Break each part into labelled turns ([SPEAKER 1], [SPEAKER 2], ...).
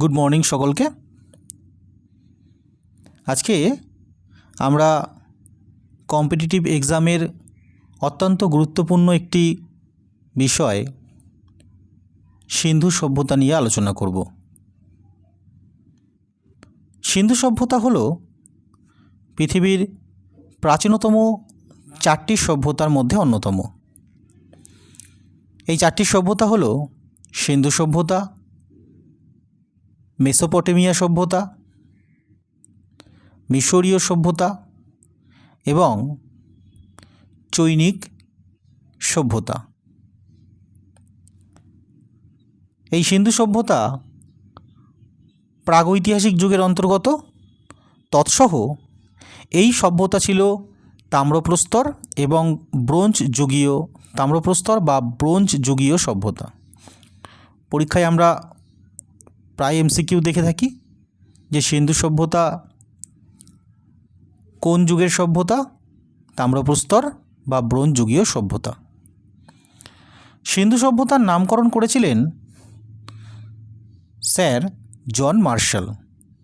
[SPEAKER 1] Good morning সকলকে। আজকে আমরা কম্পিটিটিভ এক্সামের অত্যন্ত গুরুত্বপূর্ণ একটি বিষয়, সিন্ধু সভ্যতা নিয়ে আলোচনা করব। সিন্ধু সভ্যতা হলো পৃথিবীর প্রাচীনতম চারটি সভ্যতার মধ্যে অন্যতম। এই চারটি সভ্যতা হলো সিন্ধু সভ্যতা মেসোপটেমিয়া সভ্যতা, মিশরীয় সভ্যতা এবং চৈনিক সভ্যতা। এই সিন্ধু সভ্যতা প্রাগৈতিহাসিক যুগের অন্তর্গত। তৎসহ এই সভ্যতা ছিল তাম্রপ্রস্তর এবং ব্রোঞ্জ যুগীয় তাম্রপ্রস্তর বা ব্রোঞ্জ যুগীয় সভ্যতা। পরীক্ষায় আমরা প্রায় এমসিকিউ দেখে থাকি যে সিন্ধু সভ্যতা কোন যুগের সভ্যতা? তাম্রপ্রস্তর বা ব্রোঞ্জ যুগীয় সভ্যতা। সিন্ধু সভ্যতার নামকরণ করেছিলেন স্যার জন মার্শাল।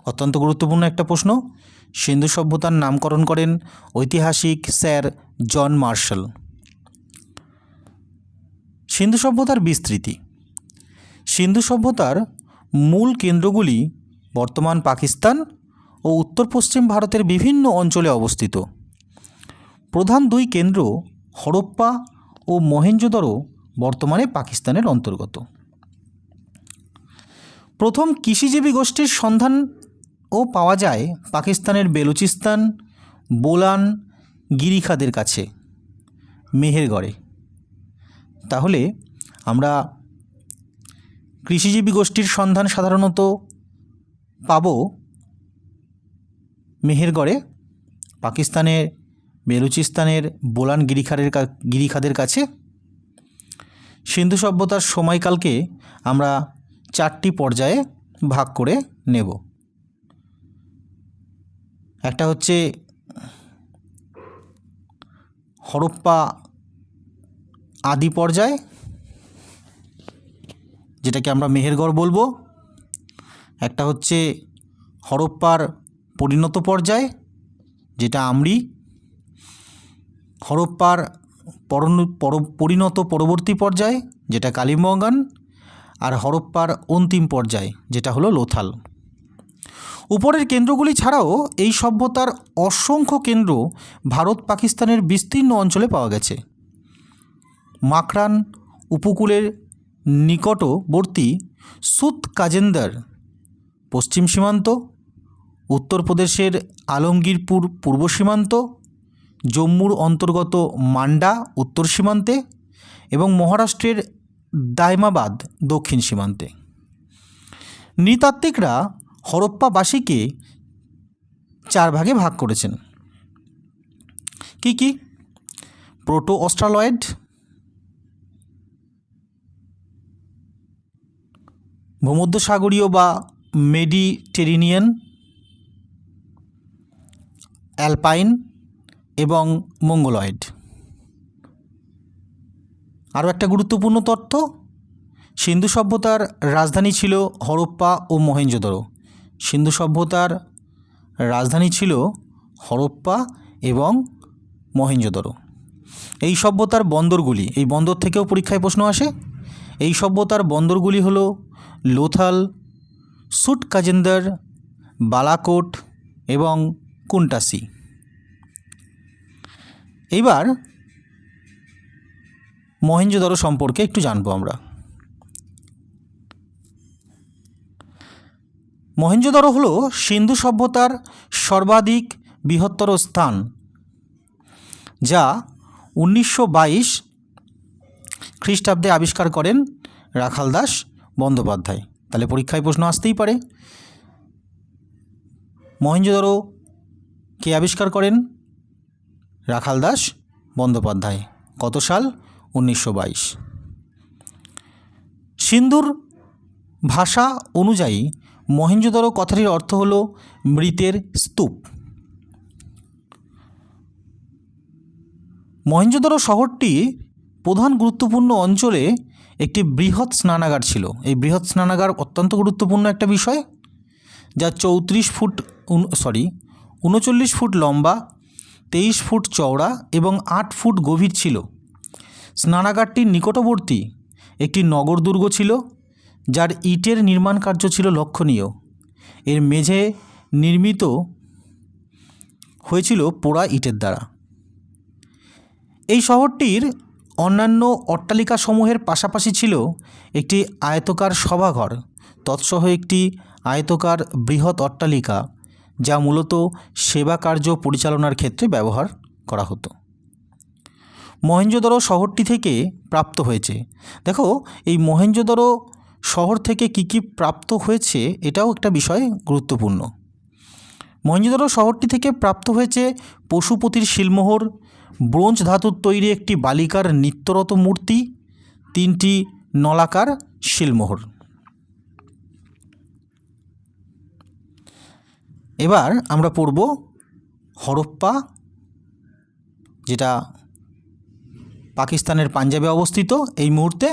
[SPEAKER 1] অত্যন্ত গুরুত্বপূর্ণ একটা প্রশ্ন। সিন্ধু সভ্যতার নামকরণ করেন ঐতিহাসিক স্যার জন মার্শাল। সিন্ধু সভ্যতার বিস্তৃতি। সিন্ধু সভ্যতার মূল কেন্দ্রগুলি বর্তমান পাকিস্তান ও উত্তর পশ্চিম ভারতের বিভিন্ন অঞ্চলে অবস্থিত। প্রধান দুই কেন্দ্র হরপ্পা ও মহেঞ্জোদড়ো বর্তমানে পাকিস্তানের অন্তর্গত। প্রথম কৃষিজীবী গোষ্ঠীর সন্ধান ও পাওয়া যায় পাকিস্তানের বেলুচিস্তান, বোলান, গিরিখাদের কাছে, মেহেরগড়ে। তাহলে আমরা কৃষিজীবী গোষ্ঠীর সন্ধান সাধারণত পাব মেহেরগড়ে, পাকিস্তানের, বেলুচিস্তানের, বোলান গিরিখাদের কা- গিরিখাদের কাছে। সিন্ধু সভ্যতার সময়কালকে আমরা চারটি পর্যায়ে ভাগ করে নেব। একটা হচ্ছে হরপ্পা আদি পর্যায় যেটাকে আমরা মেহেরগড় বলব। একটা হচ্ছে হরপ্পার পরিণত পর্যায়, যেটা আমরি। হরপ্পার পর- পরিণত পরবর্তী পর্যায়, যেটা কালিম্বঙ্গান। আর হরপ্পার অন্তিম পর্যায়, যেটা হলো লোথাল। উপরের কেন্দ্রগুলি ছাড়াও এই সভ্যতার অসংখ্য কেন্দ্র ভারত পাকিস্তানের বিস্তীর্ণ অঞ্চলে পাওয়া গেছে। মাখরান, উপকূলের নিকটবর্তী সুত কাজেন্দার, পশ্চিম সীমান্ত, উত্তরপ্রদেশের আলমগীরপুর পূর্ব সীমান্ত, জম্মুর অন্তর্গত মান্ডা উত্তর সীমান্তে এবং মহারাষ্ট্রের দায়মাবাদ দক্ষিণ সীমান্তে। নৃতাত্ত্বিকরা হরপ্পাবাসীকে চার ভাগে ভাগ করেছেন। কি কি? প্রোটো অস্ট্রালয়েড ভূমধ্যসাগরীয় বা মেডিটেরিনিয়ান অ্যালপাইন এবং মঙ্গলয়েড। আরও একটা গুরুত্বপূর্ণ তথ্য, সিন্ধু সভ্যতার রাজধানী ছিল হরপ্পা ও মহেঞ্জোদড়ো সিন্ধু সভ্যতার রাজধানী ছিল হরপ্পা এবং মহেঞ্জোদড়ো এই সভ্যতার বন্দরগুলি, এই বন্দর থেকেও পরীক্ষায় প্রশ্ন আসে, এই সভ্যতার বন্দরগুলি হলো লোথাল, সুট কাজেন্দার, বালাকোট এবং কুন্টাসি। এইবার মহেঞ্জোদড়ো সম্পর্কে একটু জানব আমরা। মহেঞ্জোদড়ো হলো সিন্ধু সভ্যতার সর্বাধিক বৃহত্তর স্থান, যা উনিশশো বাইশ খ্রিস্টাব্দে আবিষ্কার করেন রাখাল দাস বন্দ্যোপাধ্যায়। তাহলে পরীক্ষায় প্রশ্ন আসতেই পারে। মহেঞ্জোদড়ো কে আবিষ্কার করেন? রাখাল দাস, বন্দ্যোপাধ্যায়। কত সাল? উনিশশো বাইশ। সিন্ধুর ভাষা অনুযায়ী মহেঞ্জোদড়ো কথাটির অর্থ হল মৃতের স্তূপ। মহেঞ্জোদড়ো শহরটি প্রধান গুরুত্বপূর্ণ অঞ্চলে একটি বৃহৎ স্নানাগার ছিল। এই বৃহৎ স্নানাগার অত্যন্ত গুরুত্বপূর্ণ একটা বিষয়, যা চৌত্রিশ ফুট সরি উনচল্লিশ ফুট লম্বা, তেইশ ফুট চওড়া এবং আট ফুট গভীর ছিল। স্নানাগারটির নিকটবর্তী একটি নগর দুর্গ ছিল, যার ইটের নির্মাণ কার্য ছিল লক্ষণীয়। এর মেঝে নির্মিত হয়েছিল পোড়া ইটের দ্বারা। এই শহরটির অন্যান্য অট্টালিকাসমূহের পাশাপাশি ছিল একটি আয়তকার সভাঘর, তৎসহ একটি আয়তকার বৃহৎ অট্টালিকা, যা মূলত সেবা কার্য পরিচালনার ক্ষেত্রে ব্যবহার করা হতো। মহেঞ্জোদড়ো শহরটি থেকে প্রাপ্ত হয়েছে। দেখো, এই মহেঞ্জোদড়ো শহর থেকে কী কী প্রাপ্ত হয়েছে, এটাও একটা বিষয় গুরুত্বপূর্ণ। মহেঞ্জোদড়ো শহরটি থেকে প্রাপ্ত হয়েছে পশুপতির শিলমোহর ব্রোঞ্জ ধাতুর তৈরি একটি বালিকার নিত্যরত মূর্তি, তিনটি নলাকার শিলমোহর। এবার আমরা পড়ব হরপ্পা, যেটা পাকিস্তানের পাঞ্জাবে অবস্থিত এই মুহূর্তে।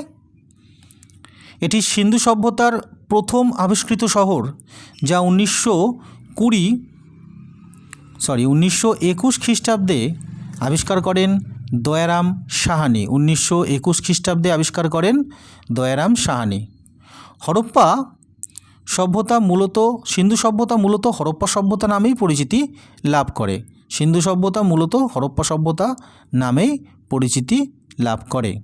[SPEAKER 1] এটি সিন্ধু সভ্যতার প্রথম আবিষ্কৃত শহর, যা উনিশশো কুড়ি সরি উনিশশো একুশ খ্রিস্টাব্দে আবিষ্কার করেন দয়ারাম সাহানি। উনিশশো একুশ খ্রিস্টাব্দে আবিষ্কার করেন দয়ারাম সাহানি। হরপ্পা সভ্যতা মূলত, সিন্ধু সভ্যতা মূলত হরপ্পা সভ্যতা নামেই পরিচিতি লাভ করে। সিন্ধু সভ্যতা মূলত হরপ্পা সভ্যতা নামেই পরিচিতি লাভ করে।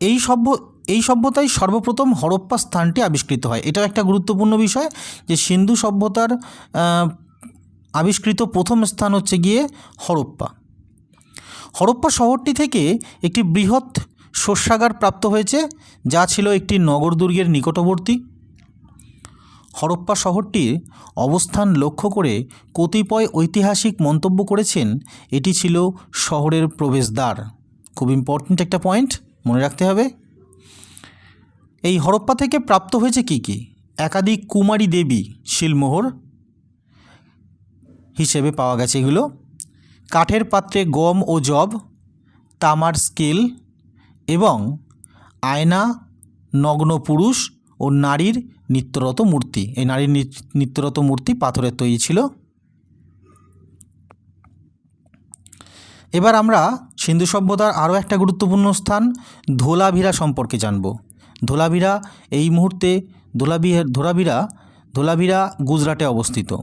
[SPEAKER 1] এই সভ্য এই সভ্যতায় সর্বপ্রথম হরপ্পা স্থানটি আবিষ্কৃত হয়। এটাও একটা গুরুত্বপূর্ণ বিষয় যে সিন্ধু সভ্যতার আবিষ্কৃত প্রথম স্থান হচ্ছে গিয়ে হরপ্পা। হরপ্পা শহরটি থেকে একটি বৃহৎ শস্যাগার প্রাপ্ত হয়েছে, যা ছিল একটি নগর দুর্গের নিকটবর্তী। হরপ্পা শহরটির অবস্থান লক্ষ্য করে কতিপয় ঐতিহাসিক মন্তব্য করেছেন, এটি ছিল শহরের প্রবেশদ্বার। খুব ইম্পর্ট্যান্ট একটা পয়েন্ট মনে রাখতে হবে। এই হরপ্পা থেকে প্রাপ্ত হয়েছে কি কি? একাধিক কুমারী দেবী, শিলমোহর হিসেবে পাওয়া গেছে এগুলো। কাঠের পাত্রে গম ও জব তামার স্কেল এবং আয়না, নগ্ন পুরুষ ও নারীর নিত্যরত মূর্তি। এই নারীর নিত্যরত মূর্তি পাথরের তৈরি ছিল। এবার আমরা সিন্ধু সভ্যতার আরও একটা গুরুত্বপূর্ণ স্থান, ধোলাভিরা সম্পর্কে জানব। ধোলাভিরা এই মুহূর্তে ধোলাভিরা ধোলাভিরা ধোলাভিরা গুজরাটে অবস্থিত।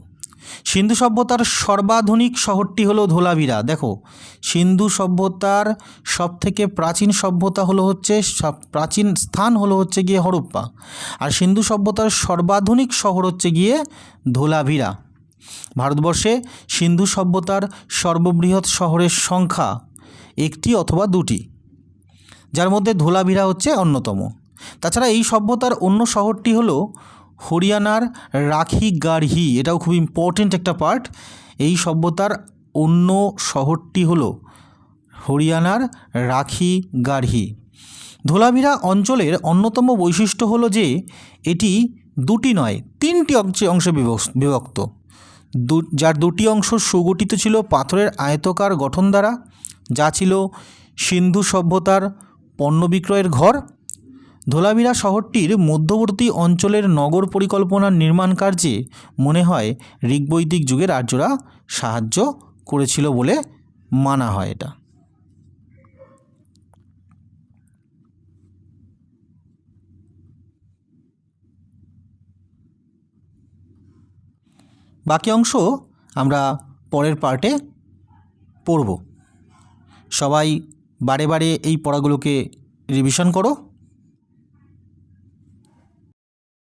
[SPEAKER 1] সিন্ধু সভ্যতার সর্বাধুনিক শহরটি হলো ধোলাভিরা দেখো, সিন্ধু সভ্যতার সবথেকে প্রাচীন সভ্যতা হলো হচ্ছে, সব- প্রাচীন স্থান হলো হচ্ছে গিয়ে হরপ্পা। আর সিন্ধু সভ্যতার সর্বাধুনিক শহর হচ্ছে গিয়ে ধোলাভিরা ভারতবর্ষে সিন্ধু সভ্যতার সর্ববৃহৎ শহরের সংখ্যা একটি অথবা দুটি, যার মধ্যে ধোলাভিরা হচ্ছে অন্যতম। তাছাড়া এই সভ্যতার অন্য শহরটি হলো হরিয়ানার রাখি গাড়হি এটাও খুব ইম্পর্টেন্ট একটা পার্ট এই সভ্যতার অন্য শহরটি হলো হরিয়ানার রাখি গাড়হি ধোলাভিরা অঞ্চলের অন্যতম বৈশিষ্ট্য হলো যে, এটি দুটি নয়, তিনটি অংশে অংশে বিভক্ত। দু- যার দুটি অংশ সুগঠিত ছিল পাথরের আয়তকার গঠন দ্বারা, যা ছিল সিন্ধু সভ্যতার পণ্য বিক্রয়ের ঘর ধোলাভিরা শহরটির মধ্যবর্তী অঞ্চলের নগর পরিকল্পনার নির্মাণ কার্যে মনে হয় ঋগ্বৈদিক যুগের আর্যরা সাহায্য করেছিল বলে মানা হয় এটা। বাকি অংশ আমরা পরের পার্টে পড়ব। সবাই বারে বারে এই পড়াগুলোকে রিভিশন করো।